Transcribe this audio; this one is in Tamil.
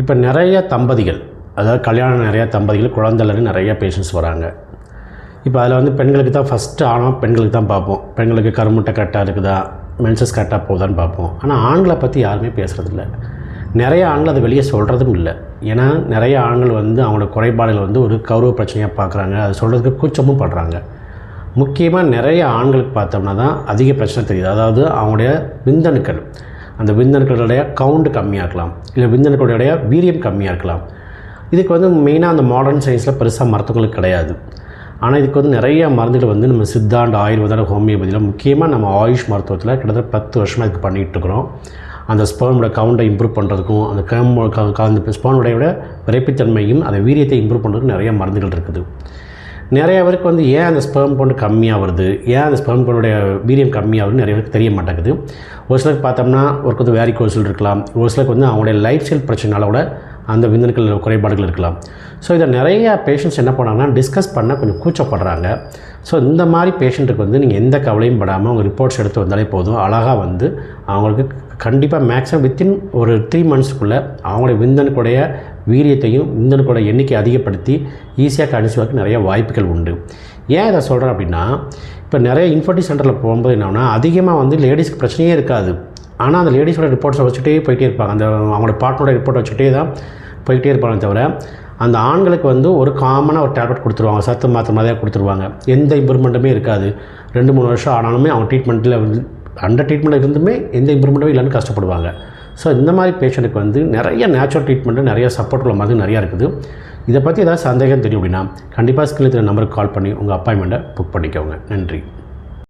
இப்போ நிறைய தம்பதிகள் அதாவது கல்யாணம் நிறைய தம்பதிகள் குழந்தைலன்னு நிறைய பேஷண்ட்ஸ் வராங்க. இப்போ அதில் வந்து பெண்களுக்கு தான் ஃபஸ்ட்டு ஆனால் பெண்களுக்கு தான் பார்ப்போம். பெண்களுக்கு கருமுட்டை கரெக்டாக இருக்குதா? மென்சஸ் கரெக்டாக போகுதான்னு பார்ப்போம். ஆனால் ஆண்களை பற்றி யாருமே பேசுகிறதில்ல நிறைய ஆண்கள் அதை வெளியே சொல்கிறதும் இல்லை. ஏன்னா நிறைய ஆண்கள் வந்து அவங்களோட குறைபாடுகள் வந்து ஒரு கௌரவ பிரச்சனையாக பார்க்குறாங்க. அதை சொல்கிறதுக்கு கூச்சமும் படுறாங்க. முக்கியமாக நிறைய ஆண்களுக்கு பார்த்தோம்னா தான் அதிக பிரச்சனை தெரியுது. அதாவது அவங்களுடைய விந்தணுக்கள். அந்த விந்தணுக்களுடைய கவுண்ட் கம்மியாக இருக்கலாம் இல்லை விந்தணுக்களுடைய வீரியம் கம்மியாக இருக்கலாம் இதுக்கு வந்து மெயினாக அந்த மாடர்ன் சயின்ஸில் பெருசாக மருத்துவங்களுக்கு கிடையாது. ஆனால் இதுக்கு வந்து நிறைய மருந்துகள் வந்து நம்ம சித்தாண்ட ஆயுர்வேதம் ஹோமியோபதியில் முக்கியமாக நம்ம ஆயுஷ் மருத்துவத்தில் கிட்டத்தட்ட பத்து வருஷமாக இதுக்கு பண்ணிகிட்டு இருக்கிறோம். அந்த ஸ்பர்மோட கவுண்டை இம்ப்ரூவ் பண்ணுறதுக்கும் அந்த கேமோ அந்த ஸ்பர்மோடைய விரைப்புத்தன்மையும் அந்த வீரியத்தை இம்ப்ரூவ் பண்ணுறதுக்கும் நிறைய மருந்துகள் இருக்குது. நிறைய பேருக்கு வந்து ஏன் அந்த ஸ்பெர்ம் பவுண்டு கம்மியாக வருது ஏன் அந்த ஸ்பெர்ம் பவுண்டுடைய வீரியம் கம்மியாகுதுன்னு நிறைய பேருக்கு தெரிய மாட்டேங்குது. ஒரு சிலருக்கு பார்த்தோம்னா ஒருக்கு வந்து வேரிகோசல் இருக்கலாம். ஒரு சிலருக்கு வந்து அவங்களுடைய லைஃப் ஸ்டைல் பிரச்சனைனால கூட அந்த விந்தணுக்கள் குறைபாடுகள் இருக்கலாம். ஸோ இதை நிறைய பேஷண்ட்ஸ் என்ன பண்ணாங்கன்னா டிஸ்கஸ் பண்ண கொஞ்சம் கூச்சப்படுறாங்க. ஸோ இந்த மாதிரி பேஷண்ட்டுக்கு வந்து நீங்கள் எந்த கவலையும் படாமல் அவங்க ரிப்போர்ட்ஸ் எடுத்து வந்தாலே போதும். அழகாக வந்து அவங்களுக்கு கண்டிப்பாக மேக்ஸிமம் வித்தின் ஒரு த்ரீ மந்த்ஸ்க்குள்ளே அவங்களுடைய விந்தனுக்குடைய வீரியத்தையும் விந்தனுக்குடைய எண்ணிக்கை அதிகப்படுத்தி ஈஸியாக கணிச்சுவதற்கு நிறைய வாய்ப்புகள் உண்டு. ஏன் இதை சொல்கிறேன் அப்படின்னா இப்போ நிறைய இன்ஃபர்டி சென்டரில் போகும்போது என்னென்னா அதிகமாக வந்து லேடிஸ்க்கு பிரச்சனையே இருக்காது. ஆனால் அந்த லேடிஸோட ரிப்போர்ட்ஸை வச்சுட்டே போயிட்டே இருப்பாங்க. அந்த அவங்களோட பார்ட்னரோட ரிப்போர்ட் வச்சுட்டே தான் போயிட்டே இருப்பாங்க தவிர அந்த ஆண்களுக்கு வந்து ஒரு காமனாக ஒரு டேப்லெட் கொடுத்துருவாங்க. சத்து மாத்திரை மாதிரியாக கொடுத்துருவாங்க. எந்த இம்ப்ரூவ்மெண்ட்டுமே இருக்காது. ரெண்டு மூணு வருஷம் ஆனாலுமே அவங்க ட்ரீட்மெண்ட்டில் அண்டர் ட்ரீட்மெண்ட் இருந்துமே எந்த இம்ப்ரூவ்மெண்ட்டும் இல்லைன்னு கஷ்டப்படுவாங்க. ஸோ இந்த மாதிரி பேஷண்ட்டுக்கு வந்து நிறைய நேச்சுரல் ட்ரீட்மெண்ட்டு நிறைய சப்போர்ட் உள்ள மருந்து நிறையா இருக்குது. இதை பற்றி ஏதாவது சந்தேகம் தெரியும் அப்படின்னா கண்டிப்பாக ஸ்கிரீனில் நம்பருக்கு கால் பண்ணி உங்கள் அப்பாயின்மெண்ட்டை புக் பண்ணிக்கோங்க. நன்றி.